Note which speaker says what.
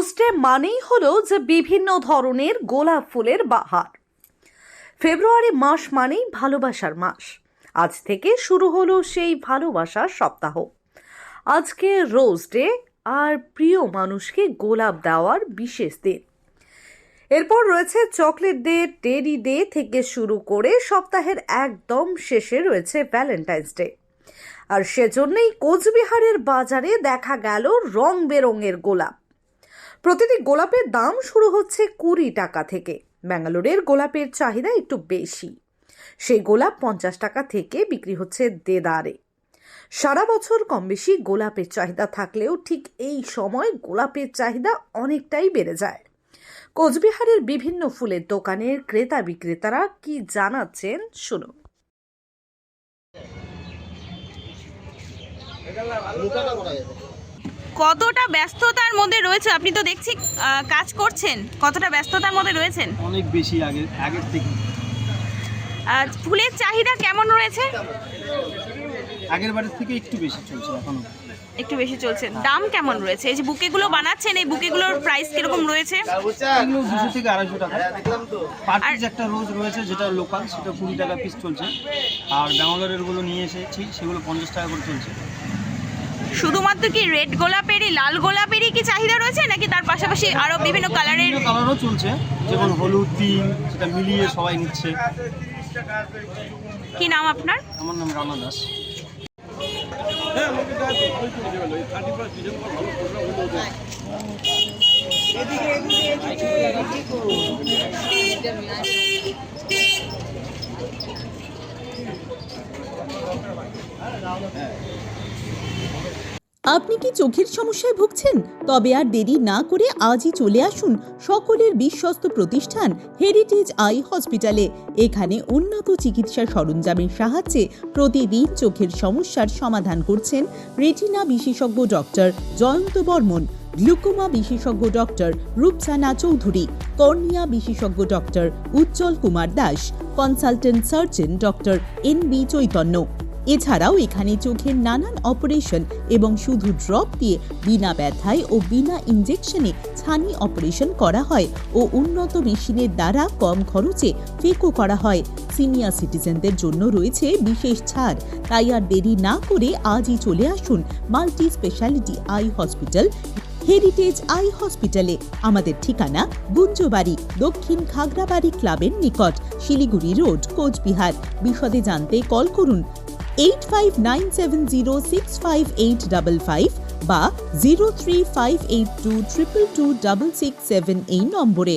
Speaker 1: রোজ মানেই হলো যে বিভিন্ন ধরনের গোলাপ ফুলের বাহার। ফেব্রুয়ারি মাস মানেই ভালোবাসার মাস। আজ থেকে শুরু হলো সেই ভালোবাসার সপ্তাহ। আজকে রোজ ডে আর প্রিয় মানুষকে গোলাপ দেওয়ার বিশেষ দিন। এরপর রয়েছে চকলেট ডে টেরি ডে থেকে শুরু করে সপ্তাহের একদম শেষে রয়েছে ভ্যালেন্টাইন্স ডে। আর সেজন্যই কোচবিহারের বাজারে দেখা গেল রং বেরঙের গোলাপ। প্রতিটি গোলাপের দাম শুরু হচ্ছে কুড়ি টাকা থেকে। ব্যাঙ্গালোরের গোলাপের চাহিদা একটু বেশি। সেই গোলাপ পঞ্চাশ টাকা থেকে বিক্রি হচ্ছে দেদারে। সারা বছর কম বেশি গোলাপের চাহিদা থাকলেও ঠিক এই সময় গোলাপের চাহিদা অনেকটাই বেড়ে যায়। কোচবিহারের বিভিন্ন ফুলের দোকানের ক্রেতা বিক্রেতারা কি জানাচ্ছেন শুনুন।
Speaker 2: কতটা ব্যস্ততার মধ্যে রয়েছে? আপনি তো দেখছি কাজ করছেন। কতটা ব্যস্ততার মধ্যে রয়েছেন?
Speaker 3: অনেক বেশি আগে আগের থেকে।
Speaker 2: আর ফুলের চাহিদা কেমন রয়েছে?
Speaker 3: আগের বারের থেকে একটু বেশি চলছে এখনও।
Speaker 2: একটু বেশি চলছে। দাম কেমন রয়েছে? এই যে বুকেগুলো বানাচ্ছেন এই বুকেগুলোর প্রাইস কীরকম রয়েছে?
Speaker 3: এগুলো দুশো থেকে আড়াইশো টাকা। পার পিস একটা রোজ রয়েছে যেটা লোকাল সেটা কুড়ি টাকা পিস চলছে। আর ব্যাঙ্গালোরেরগুলো নিয়ে এসেছি সেগুলো পঞ্চাশ টাকা করে চলছে।
Speaker 2: শুধুমাত্র কি রেড গোলাপেরই লাল গোলাপেরই কি চাহিদা রয়েছে নাকি তার পাশাপাশি আরও বিভিন্ন কালারের?
Speaker 3: বিভিন্ন কালারও চলছে যেমন হলুদ পিঙ্ক সেটা মিলিয়ে সবাই নিচ্ছে।
Speaker 2: কি নাম আপনার?
Speaker 3: আমার নাম রানা দাস।
Speaker 4: আপনি কি চোখের সমস্যায় ভুগছেন? তবে আর দেরি না করে আজই চলে আসুন সকলের বিশ্বস্ত প্রতিষ্ঠান হেরিটেজ আই হসপিটালে এখানে উন্নত চিকিৎসা সরঞ্জামের সাহায্যে প্রতিদিন চোখের সমস্যার সমাধান করছেন রেটিনা বিশেষজ্ঞ ডক্টর জয়ন্ত বর্মন গ্লুকোমা বিশেষজ্ঞ ডক্টর রূপসানা চৌধুরী কর্নিয়া বিশেষজ্ঞ doctor Ujjwal Kumar Das consultant surgeon doctor N B Chaitanya. এছাড়াও এখানে চোখের নানান অপারেশন এবং শুধু ড্রপ দিয়ে বিনা ব্যথায় ও বিনা ইনজেকশনে ছানি অপারেশন করা হয় ও উন্নত মেশিনের দ্বারা কম খরচে ফেকো করা হয়। সিনিয়র সিটিজেনদের জন্য রয়েছে বিশেষ ছাড়। তাই আর দেরি না করে আজই চলে আসুন multi speciality eye hospital, heritage eye হসপিটালে। আমাদের ঠিকানা গুঞ্জবাড়ি দক্ষিণ খাগড়াবাড়ি ক্লাবের নিকট, শিলিগুড়ি রোড, কোচবিহার। বিশদে জানতে কল করুন eight five nine seven zero six five eight double five বা zero three five eight two triple two double six seven এই নম্বরে।